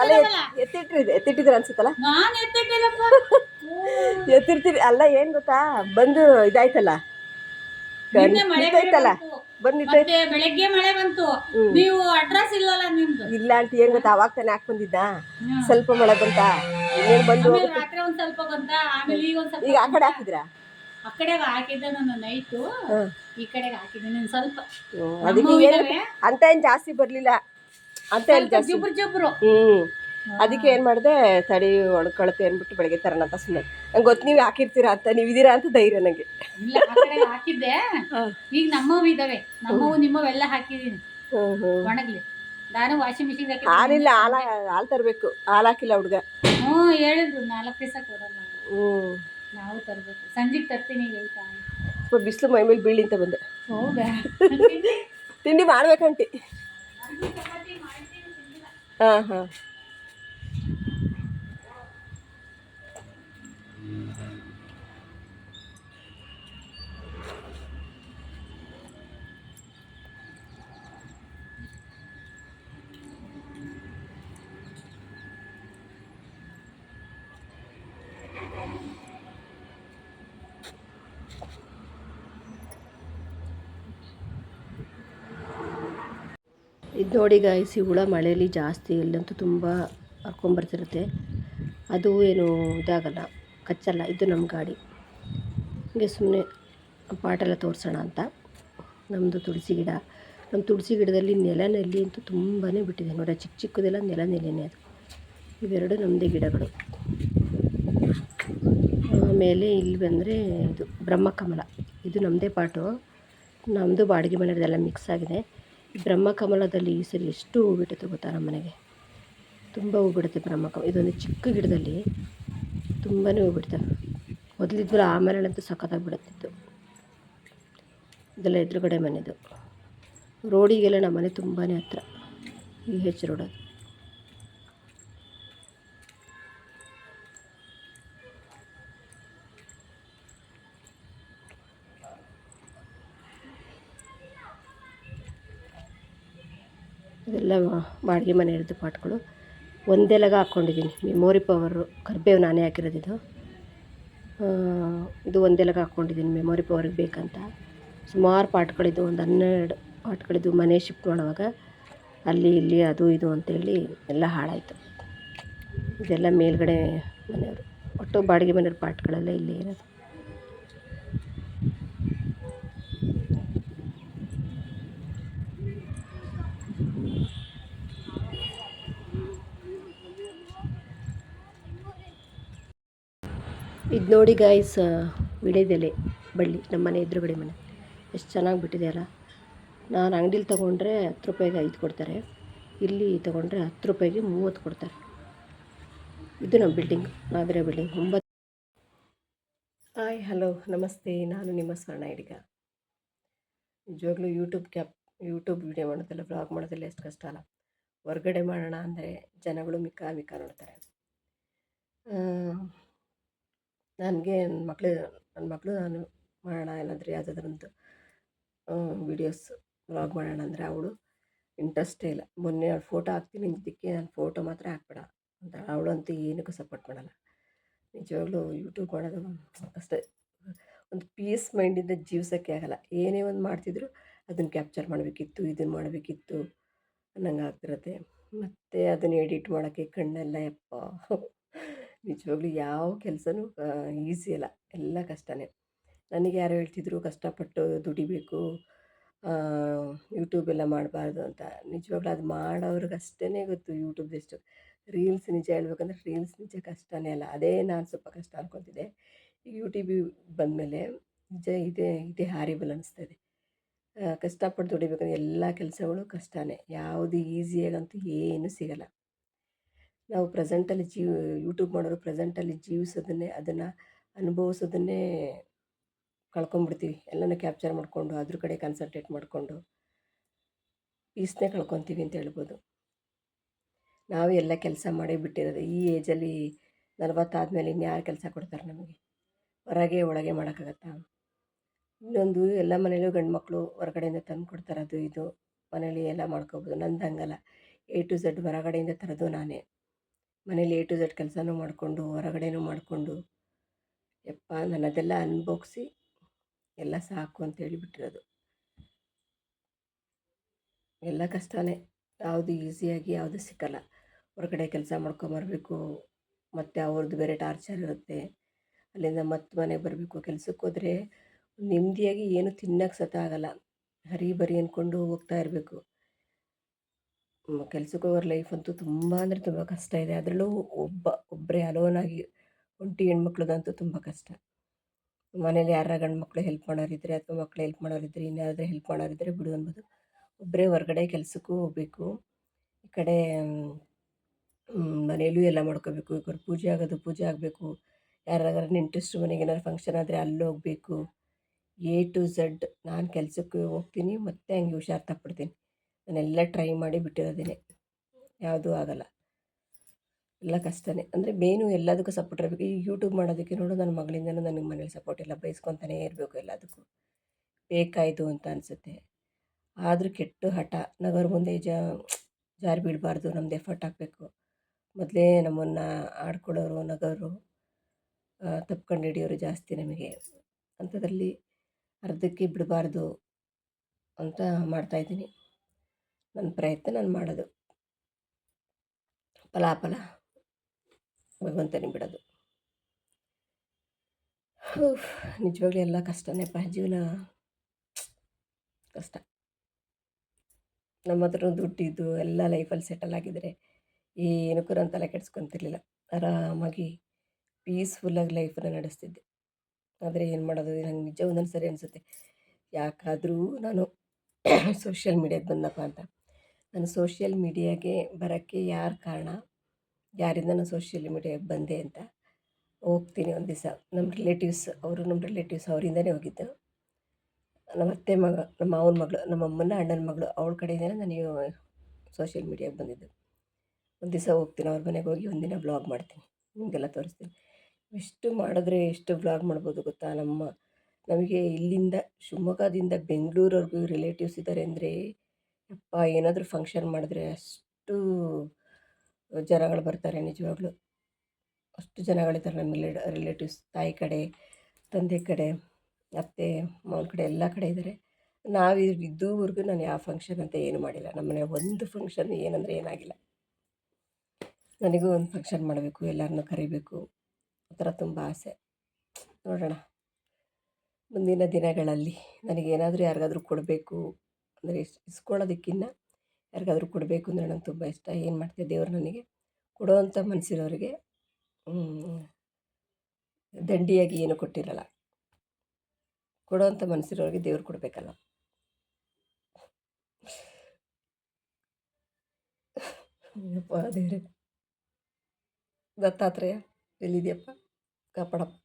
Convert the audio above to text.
ಅಲ್ಲೇ ಅಲ್ಲ ಎತ್ತಿಟ್ಟಿದ್ರ ಅನ್ಸುತ್ತಲ್ಲ? ನಾನ್ ಎತ್ತಿಟ್ಟಿಲ್ಲಪ್ಪ. ಎತ್ತಿರ್ತೀರಿ ಅಲ್ಲ ಏನ್ ಗೊತ್ತಾ? ಬಂದು ಇದಾಯ್ತಲ್ಲ? ನಿನ್ನೆ ಮಳೆ ನಿಂತೈತಲ್ಲ ಬಂತು. ಬಂದ್ ನಿಂತೈತ್ ಮತ್ತೆ ಬೆಳಗ್ಗೆ ಮಳೆ ಬಂತು. ನೀವು ಅಡ್ರೆಸ್ ಇಲ್ಲಲ್ಲ ನಿಮ್ದು. ಇಲ್ಲ ಅಂತ ಏನ್ ಗೊತ್ತಾ? ಅವಾಗ ತಾನೆ ಹಾಕ್ ಬಂದಿದ್ದ. ಸ್ವಲ್ಪ ಮಳೆ ಬಂತ. ಇನ್ನೇನ್ ಬಂದು ಆಮೇಲೆ ರಾತ್ರಿ ಒಂದ್ ಸ್ವಲ್ಪ ಬಂತ. ಆಮೇಲೆ ಈಗ ಒಂದ್ ಸ್ವಲ್ಪ ಈಗ ಆ ಕಡೆ ಹಾಕಿದ್ರಾ? ಆ ಕಡೆಗೆ ಹಾಕಿದ್ದೆ ನಾನು ನೈಟು ಹ್ಮ್. ಈ ಕಡೆಗೆ ಹಾಕಿದ್ದೆ ಸ್ವಲ್ಪ. ಹ್ಮ್, ಅದಕ್ಕೆ ನಮ್ಮವು ಏನ್ ಇದಾವೆ. ಅಂತ ಏನ್ ಜಾಸ್ತಿ ಬರ್ಲಿಲ್ಲ. ಅಂತ ಜಾಸ್ತಿ. ಜುಬ್ರು ಜುಬ್ರು. ಹ್ಮ್. ಅದಕ್ಕೆ ಏನ್ ಮಾಡಿದೆ ತಡಿ ಒಡ್ಕೊಳತ್ತೆ ಅನ್ಬಿಟ್ಟು ಬೆಳಗ್ಗೆ ತರೋಣ ಅಂತ ಸುಮ್ಮನೆ ನಂಗೆ ಗೊತ್ತು ನೀವು ಹಾಕಿರ್ತೀರಾ ಅಂತ ನೀವು ಇದೀರಾ ಅಂತ ಧೈರ್ಯ ನಂಗೆ. ಇಲ್ಲ ಆ ಹಾಕಿದ್ದೆ. ಈಗ ನಮ್ಮವು ಇದಾವೆ. ನಮ್ಮವು ನಿಮ್ಮವೆಲ್ಲ ಹಾಕಿದೀನಿ ಹ್ಞೂ ಹ್ಞೂ ಒಣಗ್ಲಿ. ನಾನು ವಾಷಿಂಗ್ ಮಿಷಿನ್ ಹಾಲಿಲ್ಲ ಹಾಲ ಹಾಲು ತರಬೇಕು. ಹಾಲು ಹಾಕಿಲ್ಲ ಹುಡುಗ. ಹ್ಞೂ ಹೇಳಿದ್ರು. ನಾಲ್ಕು ದಿವಸ ಕೊಡಲ್ಲ. ಹ್ಞೂ ನಾವು ತರಬೇಕು. ಸಂಜೆಗೆ ತರ್ತೀನಿ ಈಗ ಆಯ್ತಾ? ಸ್ವಲ್ಪ ಬಿಸಿಲು ಮೈ ಮೇಲೆ ಬೀಳಿ ಅಂತ ಬಂದೆ. ಹೌದಾ? ತಿಂಡಿ ಮಾಡ್ಬೇಕಂಟಿ ಹಾಂ ಇದು ನೋಡಿ ಗಾಯಿಸಿ ಹುಳ ಮಳೆಯಲ್ಲಿ ಜಾಸ್ತಿ ಇಲ್ಲಂತೂ ತುಂಬ ಹರ್ಕೊಂಬರ್ತಿರುತ್ತೆ ಅದು ಏನು ಇದಾಗಲ್ಲ, ಕಚ್ಚಲ್ಲ. ಇದು ನಮ್ಮ ಗಾಡಿ. ಹೀಗೆ ಸುಮ್ಮನೆ ಪಾಟೆಲ್ಲ ತೋರಿಸೋಣ ಅಂತ. ನಮ್ಮದು ತುಳಸಿ ಗಿಡ. ನಮ್ಮ ತುಳಸಿ ಗಿಡದಲ್ಲಿ ನೆಲನೆಲ್ಲಿ ಅಂತೂ ತುಂಬಾ ಬಿಟ್ಟಿದೆ. ನೋಡಿ ಚಿಕ್ಕ ಚಿಕ್ಕದೆಲ್ಲ ನೆಲನೆಲೆನೇ ಅದು. ಇವೆರಡು ನಮ್ಮದೇ ಗಿಡಗಳು. ಆಮೇಲೆ ಇಲ್ಲಿ ಬಂದರೆ ಇದು ಬ್ರಹ್ಮಕಮಲ. ಇದು ನಮ್ಮದೇ ಪಾಟು. ನಮ್ಮದು ಬಾಡಿಗೆ ಮನೆಯದೆಲ್ಲ ಮಿಕ್ಸ್ ಆಗಿದೆ. ಬ್ರಹ್ಮಕಮಲದಲ್ಲಿ ಈ ಸರಿ ಎಷ್ಟು ಹೂ ಬಿಡುತ್ತೆ ಗೊತ್ತಾ ನಮ್ಮ ಮನೆಗೆ? ತುಂಬ ಹೂ ಬಿಡುತ್ತೆ ಬ್ರಹ್ಮಕಮಲ ಇದೊಂದು ಚಿಕ್ಕ ಗಿಡದಲ್ಲಿ ತುಂಬಾ ಹೂ ಬಿಡ್ತವೆ ಮೊದಲಿದ್ವಲ್ಲ ಆಮೇಲೆ ಸಖತ್ತಾಗಿ ಬಿಡುತ್ತಿತ್ತು. ಇದೆಲ್ಲ ಎದುರುಗಡೆ ಮನೆದು. ರೋಡಿಗೆಲ್ಲ ನಮ್ಮ ಮನೆ ತುಂಬಾ ಹತ್ರ. ಈ ಹೆಚ್ ರೋಡ್ ಇದೆಲ್ಲ ಬಾಡಿಗೆ ಮನೆ ಇರೋದು ಪಾಟ್ಗಳು ಒಂದೆಲಗ ಹಾಕ್ಕೊಂಡಿದ್ದೀನಿ. ಮೆಮೊರಿ ಪವರು, ಕರ್ಬೇವು ನಾನೇ ಹಾಕಿರೋದು ಇದು ಇದು ಒಂದೆಲಗ ಹಾಕ್ಕೊಂಡಿದ್ದೀನಿ ಮೆಮೊರಿ ಪವರಿಗೆ ಬೇಕಂತ. ಸುಮಾರು ಪಾಟ್ಗಳಿದ್ದು, ಒಂದು ಹನ್ನೆರಡು ಪಾಟ್ಗಳಿದ್ದು ಮನೆ ಶಿಫ್ಟ್ ಮಾಡುವಾಗ ಅಲ್ಲಿ, ಇಲ್ಲಿ, ಅದು, ಇದು ಅಂತೇಳಿ ಎಲ್ಲ ಹಾಳಾಯಿತು. ಇದೆಲ್ಲ ಮೇಲ್ಗಡೆ ಮನೆಯವರು. ಒಟ್ಟು ಬಾಡಿಗೆ ಮನೆಯವ್ರ ಪಾಟ್ಗಳೆಲ್ಲ ಇಲ್ಲೇ ಇರೋದು. ಇದು ನೋಡಿ ಗಾಯ್ಸ್ ವಿಳೆದೆಲೆ ಬಳ್ಳಿ ನಮ್ಮ ಮನೆ ಎದುರುಗಡೆ ಮನೆ. ಎಷ್ಟು ಚೆನ್ನಾಗಿ ಬಿಟ್ಟಿದೆ ಅಲ್ಲ? ನಾನು ಅಂಗಡೀಲಿ ತೊಗೊಂಡ್ರೆ ಹತ್ತು ರೂಪಾಯಿಗೆ ಐದು ಕೊಡ್ತಾರೆ. ಇಲ್ಲಿ ತೊಗೊಂಡ್ರೆ ಹತ್ತು ರೂಪಾಯಿಗೆ ಮೂವತ್ತು ಕೊಡ್ತಾರೆ. ಇದು ನಮ್ಮ ಬಿಲ್ಡಿಂಗ್ ನಾಗರ ಬಿಲ್ಡಿಂಗ್ ಒಂಬತ್ತು ಹಾಯ್ ಹಲೋ ನಮಸ್ತೆ. ನಾನು ನಿಮ್ಮ ಸ್ವರ್ಣ ಹಿಡಿಗ. ನಿಜವಾಗ್ಲೂ ಯೂಟ್ಯೂಬ್ ಕ್ಯಾಪ್ ಯೂಟ್ಯೂಬ್ ವಿಡಿಯೋ ಮಾಡೋದಿಲ್ಲ ಬ್ಲಾಗ್ ಮಾಡೋದಿಲ್ಲ ಎಷ್ಟು ಕಷ್ಟ ಅಲ್ಲ. ಹೊರಗಡೆ ಮಾಡೋಣ ಅಂದರೆ ಜನಗಳು ಮಿಕ್ಕ ಮಿಕ್ಕ ನೋಡ್ತಾರೆ. ನನಗೆ ನನ್ನ ಮಕ್ಕಳು ನನ್ನ ಮಕ್ಕಳು ನಾನು ಮಾಡೋಣ ಏನಾದರೂ ಯಾವುದಾದ್ರೊಂದು ವೀಡಿಯೋಸ್ ವ್ಲಾಗ್ ಮಾಡೋಣ ಅಂದರೆ ಅವಳು ಇಂಟ್ರೆಸ್ಟೇ ಇಲ್ಲ. ಮೊನ್ನೆ ಅವಳು ಫೋಟೋ ಹಾಕ್ತೀನಿ ಇದಕ್ಕೆ ನಾನು ಫೋಟೋ ಮಾತ್ರ ಹಾಕ್ಬೇಡ ಅಂತ. ಅವಳಂತೂ ಏನಕ್ಕೂ ಸಪೋರ್ಟ್ ಮಾಡಲ್ಲ. ನಿಜವಾಗ್ಲೂ ಯೂಟ್ಯೂಬ್ ಮಾಡೋದು ಅಷ್ಟೇ. ಒಂದು ಪೀಸ್ ಮೈಂಡಿಂದ ಜೀವಿಸೋಕ್ಕೆ ಆಗಲ್ಲ. ಏನೇ ಒಂದು ಮಾಡ್ತಿದ್ರು ಅದನ್ನು ಕ್ಯಾಪ್ಚರ್ ಮಾಡಬೇಕಿತ್ತು ಇದನ್ನು ಮಾಡಬೇಕಿತ್ತು ಅನ್ನಂಗೆ ಆಗ್ತಿರತ್ತೆ. ಮತ್ತು ಅದನ್ನು ಎಡಿಟ್ ಮಾಡೋಕ್ಕೆ ಕಣ್ಣೆಲ್ಲ ಯಪ್ಪ. ನಿಜವಾಗ್ಲೂ ಯಾವ ಕೆಲಸನೂ ಈಸಿ ಅಲ್ಲ. ಎಲ್ಲ ಕಷ್ಟನೇ. ನನಗೆ ಯಾರೋ ಹೇಳ್ತಿದ್ರು, ಕಷ್ಟಪಟ್ಟು ದುಡಿಬೇಕು ಯೂಟ್ಯೂಬ್ ಎಲ್ಲ ಮಾಡಬಾರ್ದು ಅಂತ. ನಿಜವಾಗ್ಲೂ ಅದು ಮಾಡೋರಿಗಷ್ಟೇ ಗೊತ್ತು ಯೂಟ್ಯೂಬ್ದೆಷ್ಟು ರೀಲ್ಸ್ ನಿಜ ಹೇಳ್ಬೇಕಂದ್ರೆ ರೀಲ್ಸ್ ನಿಜ ಕಷ್ಟನೇ ಅಲ್ಲ. ಅದೇ ನಾನು ಸ್ವಲ್ಪ ಕಷ್ಟ ಅನ್ಕೊತಿದ್ದೆ ಈಗ ಯೂಟ್ಯೂಬ್ ಬಂದಮೇಲೆ ನಿಜ ಇದೇ ಇದೇ ಹಾರಿಬಲ್ ಅನ್ನಿಸ್ತದೆ ಕಷ್ಟಪಟ್ಟು ದುಡಿಬೇಕಂದ್ರೆ ಎಲ್ಲ ಕೆಲಸಗಳು ಕಷ್ಟನೇ. ಯಾವುದು ಈಸಿಯಾಗಂತೂ ಏನೂ ಸಿಗಲ್ಲ. ನಾವು ಪ್ರೆಸೆಂಟಲ್ಲಿ ಜೀವ ಯೂಟ್ಯೂಬ್ ಮಾಡೋರು ಪ್ರೆಸೆಂಟಲ್ಲಿ ಜೀವಿಸೋದನ್ನೇ, ಅದನ್ನು ಅನುಭವಿಸೋದನ್ನೇ ಕಳ್ಕೊಂಬಿಡ್ತೀವಿ. ಎಲ್ಲನೂ ಕ್ಯಾಪ್ಚರ್ ಮಾಡಿಕೊಂಡು, ಅದ್ರ ಕಡೆ ಕಾನ್ಸಂಟ್ರೇಟ್ ಮಾಡಿಕೊಂಡು. ಪೀಸ್ನೇ ಕಳ್ಕೊತೀವಿ ಅಂತ ಹೇಳ್ಬೋದು. ನಾವು ಎಲ್ಲ ಕೆಲಸ ಮಾಡೇ ಬಿಟ್ಟಿರೋದು. ಈ ಏಜಲ್ಲಿ ನಲವತ್ತಾದ್ಮೇಲೆ ಇನ್ಯಾರು ಕೆಲಸ ಕೊಡ್ತಾರೆ ನಮಗೆ? ಹೊರಗೆ, ಒಳಗೆ ಮಾಡೋಕ್ಕಾಗತ್ತಾ? ಇನ್ನೊಂದು, ಎಲ್ಲ ಮನೇಲೂ ಗಂಡು ಮಕ್ಕಳು ಹೊರಗಡೆಯಿಂದ ತಂದು ಕೊಡ್ತಾರೆ ಅದು ಇದು. ಮನೇಲಿ ಎಲ್ಲ ಮಾಡ್ಕೋಬೋದು. ನಂದು ಹಂಗಲ್ಲ. ಎ ಟು ಝೆಡ್ ಹೊರಗಡೆಯಿಂದ ತರೋದು ನಾನೇ. ಮನೇಲಿ ಎ ಟು ಝಡ್ ಕೆಲಸನೂ ಮಾಡಿಕೊಂಡು, ಹೊರಗಡೆನೂ ಮಾಡಿಕೊಂಡು, ಯಪ್ಪ ನಾನು ಅದೆಲ್ಲ ಎಲ್ಲ ಸಾಕು ಅಂತ ಹೇಳಿಬಿಟ್ಟಿರೋದು. ಎಲ್ಲ ಕಷ್ಟನೇ. ಯಾವುದು ಈಸಿಯಾಗಿ ಯಾವುದು ಸಿಕ್ಕಲ್ಲ. ಹೊರಗಡೆ ಕೆಲಸ ಮಾಡ್ಕೊಂಬರ್ಬೇಕು, ಮತ್ತು ಅವ್ರದ್ದು ಬೇರೆ ಟಾರ್ಚರ್ ಇರುತ್ತೆ. ಅಲ್ಲಿಂದ ಮತ್ತೆ ಮನೆಗೆ ಬರಬೇಕು. ಕೆಲಸಕ್ಕೆ ಹೋದರೆ ನೆಮ್ಮದಿಯಾಗಿ ಏನು ತಿನ್ನಕ್ಕೆ ಸತ ಆಗಲ್ಲ. ಹರಿ ಬರಿ ಅಂದ್ಕೊಂಡು ಹೋಗ್ತಾ ಇರಬೇಕು. ಕೆಲ್ಸಕ್ಕೆ ಹೋಗೋರ ಲೈಫ್ ಅಂತೂ ತುಂಬ ಅಂದರೆ ತುಂಬ ಕಷ್ಟ ಇದೆ. ಅದರಲ್ಲೂ ಒಬ್ಬ ಒಬ್ಬರೇ ಅಲೋನಾಗಿ ಒಂಟಿ ಹೆಣ್ಮಕ್ಳದಂತೂ ತುಂಬ ಕಷ್ಟ. ಮನೇಲಿ ಯಾರ ಗಂಡು ಮಕ್ಕಳು ಹೆಲ್ಪ್ ಮಾಡೋರಿದ್ದರೆ ಅಥವಾ ಮಕ್ಳು ಹೆಲ್ಪ್ ಮಾಡೋರಿದ್ದರೆ ಇನ್ಯಾರಾದ್ರೂ ಹೆಲ್ಪ್ ಮಾಡೋರಿದ್ದರೆ ಬಿಡು ಅನ್ಬೋದು. ಒಬ್ಬರೇ ಹೊರಗಡೆ ಕೆಲಸಕ್ಕೂ ಹೋಗಬೇಕು. ಈ ಕಡೆ ಮನೇಲೂ ಎಲ್ಲ ಮಾಡ್ಕೋಬೇಕು. ಇವ್ರ ಪೂಜೆ ಆಗೋದು ಪೂಜೆ ಆಗಬೇಕು. ಯಾರಾದ್ರೂ ನೆಂಟರಿಷ್ಟ್ರ ಮನೆಗೆ ಏನಾದ್ರು ಫಂಕ್ಷನ್ ಆದರೆ ಅಲ್ಲಿ ಹೋಗಬೇಕು. ಎ ಟು ಝಡ್ ನಾನು ಕೆಲಸಕ್ಕೆ ಹೋಗ್ತೀನಿ, ಮತ್ತು ಹಂಗೆ ಹುಷಾರು ತಪ್ಪಿಡ್ತೀನಿ ನಾನೆಲ್ಲ ಟ್ರೈ ಮಾಡಿ ಬಿಟ್ಟಿರೋದೇನೆ. ಯಾವುದೂ ಆಗಲ್ಲ. ಎಲ್ಲ ಕಷ್ಟನೇ. ಅಂದರೆ ಮೇನು ಎಲ್ಲದಕ್ಕೂ ಸಪೋರ್ಟ್ ಇರಬೇಕು. ಈ ಯೂಟ್ಯೂಬ್ ಮಾಡೋದಕ್ಕೆ ನೋಡು, ನನ್ನ ಮಗಳಿಂದನೂ ನನಗೆ ಮನೇಲಿ ಸಪೋರ್ಟ್ ಇಲ್ಲ. ಬೈಸ್ಕೊತಾನೇ ಇರಬೇಕು ಎಲ್ಲದಕ್ಕೂ. ಬೇಕಾಯಿತು ಅಂತ ಅನಿಸುತ್ತೆ. ಆದರೂ ಕೆಟ್ಟು ಹಠ. ನಗರ ಮುಂದೆ ಜಾರಿ ಬೀಳಬಾರ್ದು ನಮ್ದು ಎಫರ್ಟ್ ಹಾಕಬೇಕು ಮೊದಲೇ ನಮ್ಮನ್ನು ಆಡ್ಕೊಳ್ಳೋರು, ನಗೋರು ತಪ್ಕೊಂಡು ಹಿಡಿಯೋರು ಜಾಸ್ತಿ ನಮಗೆ. ಅಂಥದ್ರಲ್ಲಿ ಅರ್ಧಕ್ಕೆ ಬಿಡಬಾರ್ದು ಅಂತ ಮಾಡ್ತಾಯಿದ್ದೀನಿ ನನ್ನ ಪ್ರಯತ್ನ ನಾನು ಮಾಡೋದು. ಫಲಾಫಲ ಭಗವಂತನಿಗೆ ಬಿಡೋದು. ನಿಜವಾಗ್ಲೂ ಎಲ್ಲ ಕಷ್ಟನೇಪ್ಪ ಜೀವನ. ಕಷ್ಟ. ನಮ್ಮ ಹತ್ರ ದುಡ್ಡಿದ್ದು, ಎಲ್ಲ ಲೈಫಲ್ಲಿ ಸೆಟಲ್ ಆಗಿದ್ದರೆ ಏನಕ್ಕೂ ನಾನು ತಲೆ ಕೆಡ್ಸ್ಕೊತಿರ್ಲಿಲ್ಲ. ಆರಾಮಾಗಿ ಪೀಸ್ಫುಲ್ಲಾಗಿ ಲೈಫನ್ನು ನಡೆಸ್ತಿದ್ದೆ. ಆದರೆ ಏನು ಮಾಡೋದು, ನಂಗೆ ನಿಜ ಒಂದೊಂದು ಸರಿ ಅನಿಸುತ್ತೆ. ಯಾಕಾದರೂ ನಾನು ಸೋಷಿಯಲ್ ಮೀಡ್ಯಾಗೆ ಬಂದಪ್ಪ ಅಂತ. ನಾನು ಸೋಷಿಯಲ್ ಮೀಡಿಯಾಗೆ ಬರೋಕ್ಕೆ ಯಾರು ಕಾರಣ? ಯಾರಿಂದ ನಾನು ಸೋಷಿಯಲ್ ಮೀಡಿಯಾಗೆ ಬಂದೆ ಅಂತ ಹೋಗ್ತೀನಿ ಒಂದು ದಿವಸ. ನಮ್ಮ ರಿಲೇಟಿವ್ಸ್ ಅವರು ನಮ್ಮ ರಿಲೇಟಿವ್ಸ್ ಅವರಿಂದನೇ ಹೋಗಿದ್ದು. ನಮ್ಮ ಅತ್ತೆ ಮಗ, ನಮ್ಮ ಮಾವನ ಮಗಳು, ನಮ್ಮ ಅಮ್ಮನ ಅಣ್ಣನ ಮಗಳು ಅವಳ ಕಡೆಯಿಂದನೇ ನಾನು ಸೋಷಿಯಲ್ ಮೀಡಿಯಾಗೆ ಬಂದಿದ್ದು. ಒಂದು ದಿವಸ ಹೋಗ್ತೀನಿ, ಅವ್ರ ಮನೆಗೆ ಹೋಗಿ ಒಂದಿನ ಬ್ಲಾಗ್ ಮಾಡ್ತೀನಿ. ನಿಮಗೆಲ್ಲ ತೋರಿಸ್ತೀನಿ. ಎಷ್ಟು ಮಾಡಿದ್ರೆ ಎಷ್ಟು ಬ್ಲಾಗ್ ಮಾಡ್ಬೋದು ಗೊತ್ತಾ? ನಮ್ಮ, ನಮಗೆ ಇಲ್ಲಿಂದ ಶಿವಮೊಗ್ಗದಿಂದ ಬೆಂಗಳೂರವರೆಗೂ ರಿಲೇಟಿವ್ಸ್ ಇದ್ದಾರೆ ಅಂದರೆ ಯಪ್ಪ ಏನಾದರೂ ಫಂಕ್ಷನ್ ಮಾಡಿದ್ರೆ ಅಷ್ಟು ಜನಗಳು ಬರ್ತಾರೆ ನಿಜವಾಗ್ಲೂ. ಅಷ್ಟು ಜನಗಳಿದ್ದಾರೆ ನಮ್ಮ ರಿಲೇಟಿವ್ಸ್ ತಾಯಿ ಕಡೆ, ತಂದೆ ಕಡೆ, ಅತ್ತೆ, ಮಾವನ ಕಡೆ, ಎಲ್ಲ ಕಡೆ ಇದ್ದಾರೆ. ನಾವು ಇದ್ದೂವರೆಗೂ ನಾನು ಯಾವ ಫಂಕ್ಷನ್ ಅಂತ ಏನು ಮಾಡಿಲ್ಲ. ನಮ್ಮ ಮನೆ ಒಂದು ಫಂಕ್ಷನ್ ಏನಂದರೆ ಏನಾಗಿಲ್ಲ. ನನಗೂ ಒಂದು ಫಂಕ್ಷನ್ ಮಾಡಬೇಕು ಎಲ್ಲರನ್ನೂ ಕರಿಬೇಕು. ಆ ಥರ ತುಂಬ ಆಸೆ. ನೋಡೋಣ. ಮುಂದಿನ ದಿನಗಳಲ್ಲಿ ನನಗೇನಾದರೂ ಯಾರಿಗಾದರೂ ಕೊಡಬೇಕು. ಅಂದರೆ ಇಸ್ಕೊಳ್ಳೋದಕ್ಕಿನ್ನ ಯಾರಿಗಾದ್ರೂ ಕೊಡಬೇಕು ಅಂದರೆ ನಂಗೆ ತುಂಬ ಇಷ್ಟ. ಏನು ಮಾಡ್ತೀವಿ ದೇವರು ನನಗೆ? ಕೊಡೋವಂಥ ಮನಸ್ಸಿರೋರಿಗೆ ದಂಡಿಯಾಗಿ ಏನು ಕೊಟ್ಟಿರಲ್ಲ. ಕೊಡೋವಂಥ ಮನಸ್ಸಿರೋರಿಗೆ ದೇವ್ರು ಕೊಡಬೇಕಲ್ಲ. ದೇವ್ರೆ. ದತ್ತಾತ್ರೇಯ ಎಲ್ಲಿದೆಯಪ್ಪ? ಕಾಪಾಡಪ್ಪ.